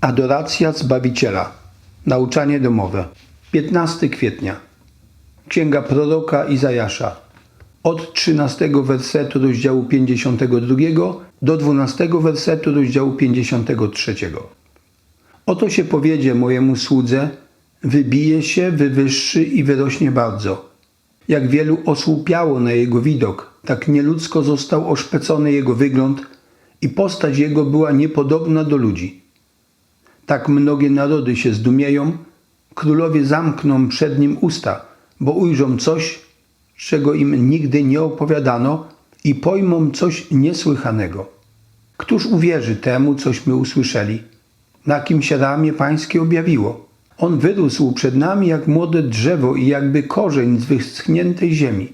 Adoracja Zbawiciela. Nauczanie domowe. 15 kwietnia. Księga proroka Izajasza. Od 13 wersetu rozdziału 52 do 12 wersetu rozdziału 53. Oto się powiedzie mojemu słudze, wybije się, wywyższy i wyrośnie bardzo. Jak wielu osłupiało na jego widok, tak nieludzko został oszpecony jego wygląd i postać jego była niepodobna do ludzi. Tak mnogie narody się zdumieją, królowie zamkną przed nim usta, bo ujrzą coś, czego im nigdy nie opowiadano i pojmą coś niesłychanego. Któż uwierzy temu, cośmy usłyszeli? Na kim się ramię pańskie objawiło? On wyrósł przed nami jak młode drzewo i jakby korzeń z wyschniętej ziemi.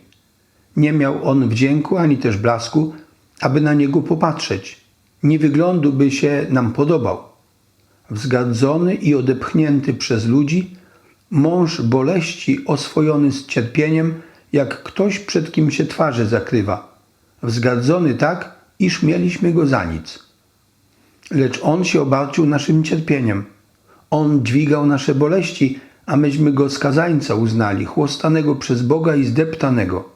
Nie miał on wdzięku ani też blasku, aby na niego popatrzeć. Nie wyglądu by się nam podobał. Wzgardzony i odepchnięty przez ludzi, mąż boleści oswojony z cierpieniem, jak ktoś przed kim się twarzy zakrywa. Wzgardzony tak, iż mieliśmy go za nic. Lecz on się obarczył naszym cierpieniem. On dźwigał nasze boleści, a myśmy go skazańca uznali, chłostanego przez Boga i zdeptanego.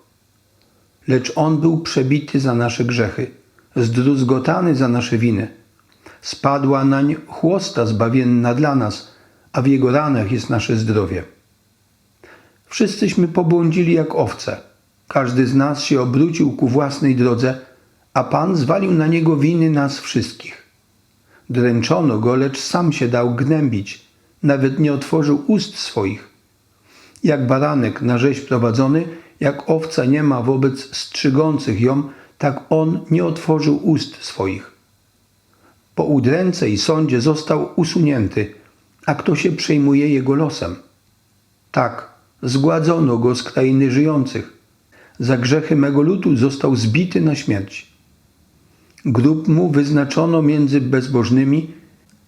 Lecz on był przebity za nasze grzechy, zdruzgotany za nasze winy. Spadła nań chłosta zbawienna dla nas, a w jego ranach jest nasze zdrowie. Wszyscyśmy pobłądzili jak owce. Każdy z nas się obrócił ku własnej drodze, a Pan zwalił na niego winy nas wszystkich. Dręczono go, lecz sam się dał gnębić, nawet nie otworzył ust swoich. Jak baranek na rzeź prowadzony, jak owca nie ma wobec strzygących ją, tak on nie otworzył ust swoich. Po udręce i sądzie został usunięty, a kto się przejmuje jego losem? Tak, zgładzono go z krainy żyjących. Za grzechy mego ludu został zbity na śmierć. Grób mu wyznaczono między bezbożnymi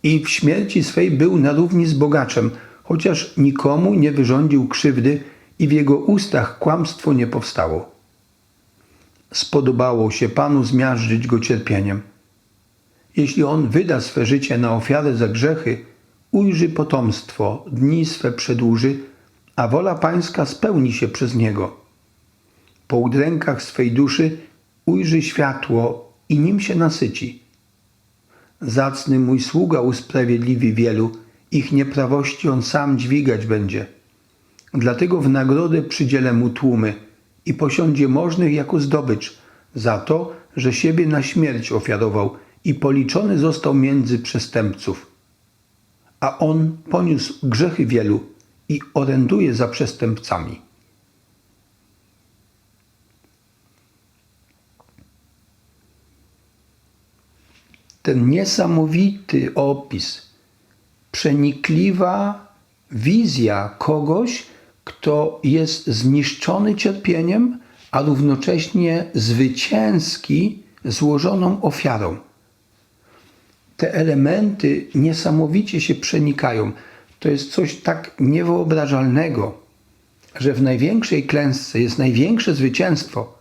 i w śmierci swej był na równi z bogaczem, chociaż nikomu nie wyrządził krzywdy i w jego ustach kłamstwo nie powstało. Spodobało się Panu zmiażdżyć go cierpieniem. Jeśli on wyda swe życie na ofiarę za grzechy, ujrzy potomstwo, dni swe przedłuży, a wola Pańska spełni się przez niego. Po udrękach swej duszy ujrzy światło i nim się nasyci. Zacny mój sługa usprawiedliwi wielu, ich nieprawości on sam dźwigać będzie. Dlatego w nagrodę przydzielę mu tłumy i posiądzie możnych jako zdobycz za to, że siebie na śmierć ofiarował i policzony został między przestępców. A on poniósł grzechy wielu i oręduje za przestępcami. ten niesamowity opis, przenikliwa wizja kogoś, kto jest zniszczony cierpieniem, a równocześnie zwycięski złożoną ofiarą. Te elementy niesamowicie się przenikają. To jest coś tak niewyobrażalnego, że w największej klęsce jest największe zwycięstwo,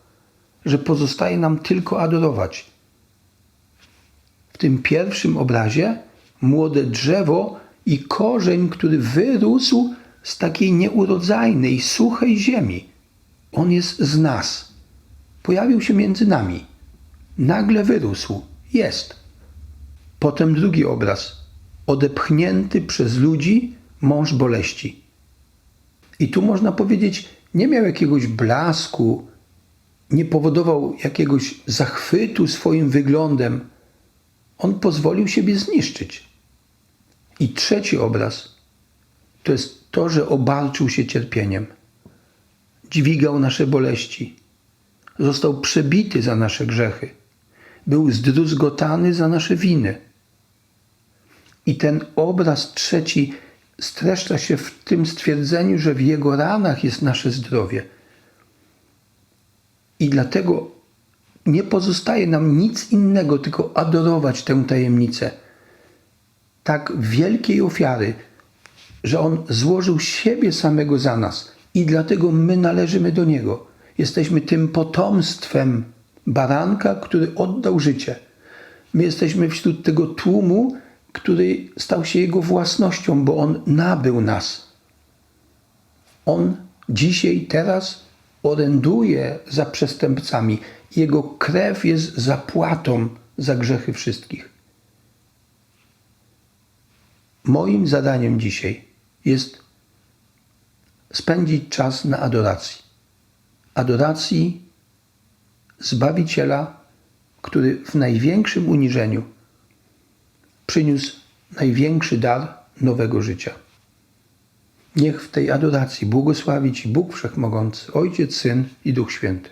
że pozostaje nam tylko adorować w tym pierwszym obrazie młode drzewo i korzeń, który wyrósł z takiej nieurodzajnej, suchej ziemi. On jest z nas. Pojawił się między nami. Nagle wyrósł. Jest. Potem drugi obraz. Odepchnięty przez ludzi mąż boleści. I tu można powiedzieć, nie miał jakiegoś blasku, nie powodował jakiegoś zachwytu swoim wyglądem, on pozwolił siebie zniszczyć. I trzeci obraz to jest to, że obarczył się cierpieniem. Dźwigał nasze boleści. Został przebity za nasze grzechy. Był zdruzgotany za nasze winy. I ten obraz trzeci streszcza się w tym stwierdzeniu, że w jego ranach jest nasze zdrowie. I dlatego nie pozostaje nam nic innego, tylko adorować tę tajemnicę. Tak wielkiej ofiary, że On złożył siebie samego za nas i dlatego my należymy do Niego. Jesteśmy tym potomstwem baranka, który oddał życie. My jesteśmy wśród tego tłumu który stał się Jego własnością, bo On nabył nas. On dzisiaj, teraz oręduje za przestępcami. Jego krew jest zapłatą za grzechy wszystkich. Moim zadaniem dzisiaj jest spędzić czas na adoracji. Adoracji Zbawiciela, który w największym uniżeniu przyniósł największy dar nowego życia. Niech w tej adoracji błogosławi Ci Bóg Wszechmogący, Ojciec, Syn i Duch Święty.